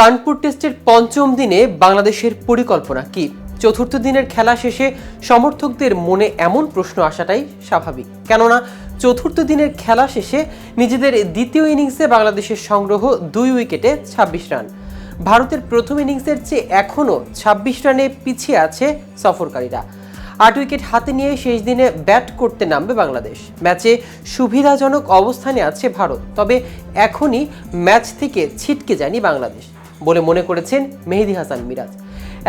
কানপুর টেস্টের পঞ্চম দিনে বাংলাদেশের পরিকল্পনা কি? চতুর্থ দিনের খেলা শেষে সমর্থকদের মনে এমন প্রশ্ন আসাটাই স্বাভাবিক। কেননা, চতুর্থ দিনের খেলা শেষে নিজেদের দ্বিতীয় ইনিংসে বাংলাদেশের সংগ্রহ দুই উইকেটে ছাব্বিশ রান। ভারতের প্রথম ইনিংসের চেয়ে এখনও ছাব্বিশ রানে পিছিয়ে আছে সফরকারীরা। আট উইকেট হাতে নিয়ে শেষ দিনে ব্যাট করতে নামবে বাংলাদেশ। ম্যাচে সুবিধাজনক অবস্থানে আছে ভারত, তবে এখনই ম্যাচ থেকে ছিটকে যায়নি বাংলাদেশ। বলে মনে করেছেন মেহেদি হাসান মিরাজ।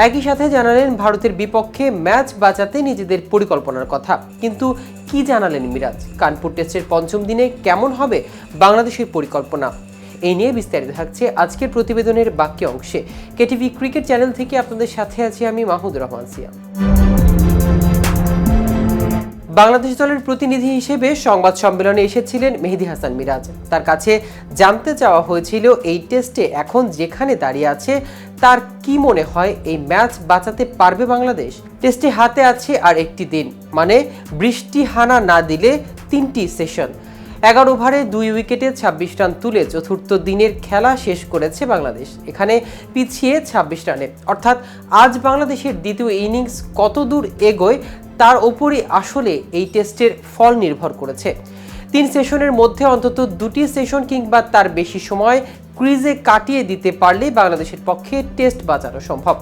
একই সাথে জানালেন ভারতের বিপক্ষে ম্যাচ বাঁচাতে নিজেদের পরিকল্পনার কথা। কিন্তু কি জানালেন মিরাজ? কানপুর টেস্টের পঞ্চম দিনে কেমন হবে বাংলাদেশের পরিকল্পনা? এই নিয়ে বিস্তারিত থাকছে আজকের প্রতিবেদনের বাক্য অংশে কেটিভি ক্রিকেট চ্যানেল থেকে আপনাদের সাথে আছি আমি মাহমুদ রহমান সিয়া বাংলাদেশ দলের প্রতিনিধি হিসেবে সংবাদ সম্মেলনে এসেছিলেন মেহেদি হাসান মিরাজ। তার কাছে জানতে চাওয়া হয়েছিল, এই টেস্টে এখন যেখানে দাঁড়িয়ে আছে, তার কি মনে হয় এই ম্যাচ বাঁচাতে পারবে বাংলাদেশ? টেস্টে হাতে আছে আর একটি দিন মানে বৃষ্টি হানা না দিলে তিনটি সেশন। এগারো ওভারে দুই উইকেটে ছাব্বিশ রান তুলে চতুর্থ দিনের খেলা শেষ করেছে বাংলাদেশ। এখানে পিছিয়ে ছাব্বিশ রানে। অর্থাৎ আজ বাংলাদেশের দ্বিতীয় ইনিংস কত দূর এগোয় তার ওপরই আসলে এই টেস্টের ফল নির্ভর করেছে। তিন সেশনের মধ্যে অন্তত দুটি সেশন কিংবা তার বেশি সময় ক্রিজে কাটিয়ে দিতে পারলে বাংলাদেশের পক্ষে টেস্ট বাজানো সম্ভব।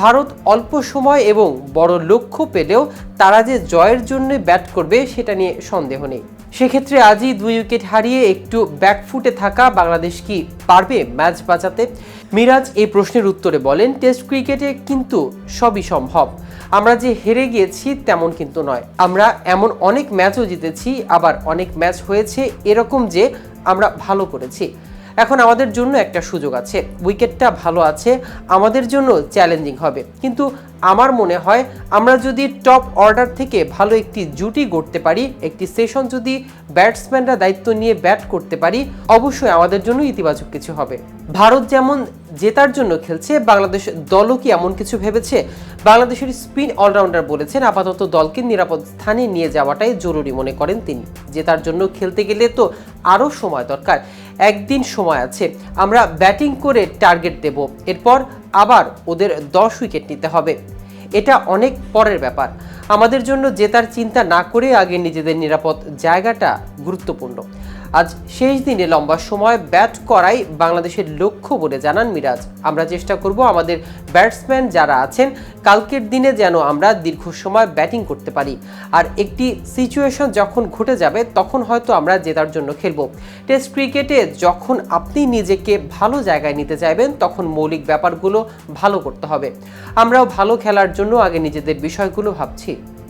ভারত অল্প সময় এবং বড় লক্ষ্য পেলেও তারা যে জয়ের জন্য ব্যাট করবে সেটা নিয়ে সন্দেহ নেই। সেক্ষেত্রে আজই দুই উইকেট হারিয়ে একটু ব্যাকফুটে থাকা বাংলাদেশ কি পারবে ম্যাচ বাঁচাতে? মিরাজ এই প্রশ্নের উত্তরে বলেন, টেস্ট ক্রিকেটে কিন্তু সবই সম্ভব। আমরা যে হেরে গিয়েছি তেমন কিন্তু নয়। আমরা এমন অনেক ম্যাচও জিতেছি, আবার অনেক ম্যাচ হয়েছে এরকম যে আমরা ভালো করেছি। এখন আমাদের জন্য একটা সুযোগ আছে। উইকেটটা ভালো আছে, আমাদের জন্য চ্যালেঞ্জিং হবে। কিন্তু আমার মনে হয়, আমরা যদি টপ অর্ডার থেকে ভালো একটি জুটি গড়তে পারি, একটি সেশন যদি ব্যাটসম্যানরা দায়িত্ব নিয়ে ব্যাট করতে পারি, অবশ্যই আমাদের জন্য ইতিবাচক কিছু হবে। ভারত যেমন জেতার জন্য খেলছে, বাংলাদেশ দলও কি এমন কিছু ভেবেছে? বাংলাদেশের স্পিন অলরাউন্ডার বলেছেন আপাতত দলকে নিরাপদ স্থানে নিয়ে যাওয়াটাই জরুরি মনে করেন তিনি। যে তার জন্য খেলতে গেলে তো আরও সময় দরকার। একদিন সময় আছে। আমরা ব্যাটিং করে টার্গেট দেব। এরপর আবার ওদের দশ উইকেট নিতে হবে। এটা অনেক পরের ব্যাপার। আমাদের জন্য জেতার চিন্তা না করে আগে নিজেদের নিরাপদ জায়গাটা গুরুত্বপূর্ণ। আজ শেষ দিনে লম্বা সময় ব্যাট করাই বাংলাদেশের লক্ষ্য বলে জানান মিরাজ। আমরা চেষ্টা করব আমাদের ব্যাটসম্যান যারা আছেন, কালকের দিনে যেন আমরা দীর্ঘ সময় ব্যাটিং করতে পারি। আর একটি সিচুয়েশন যখন ঘটে যাবে, তখন হয়তো আমরা জেতার জন্য খেলব। টেস্ট ক্রিকেটে যখন আপনি নিজেকে ভালো জায়গায় নিতে চাইবেন, তখন মৌলিক ব্যাপারগুলো ভালো করতে হবে। আমরাও ভালো খেলার জন্য আগে নিজেদের বিষয়গুলো ভাবছি।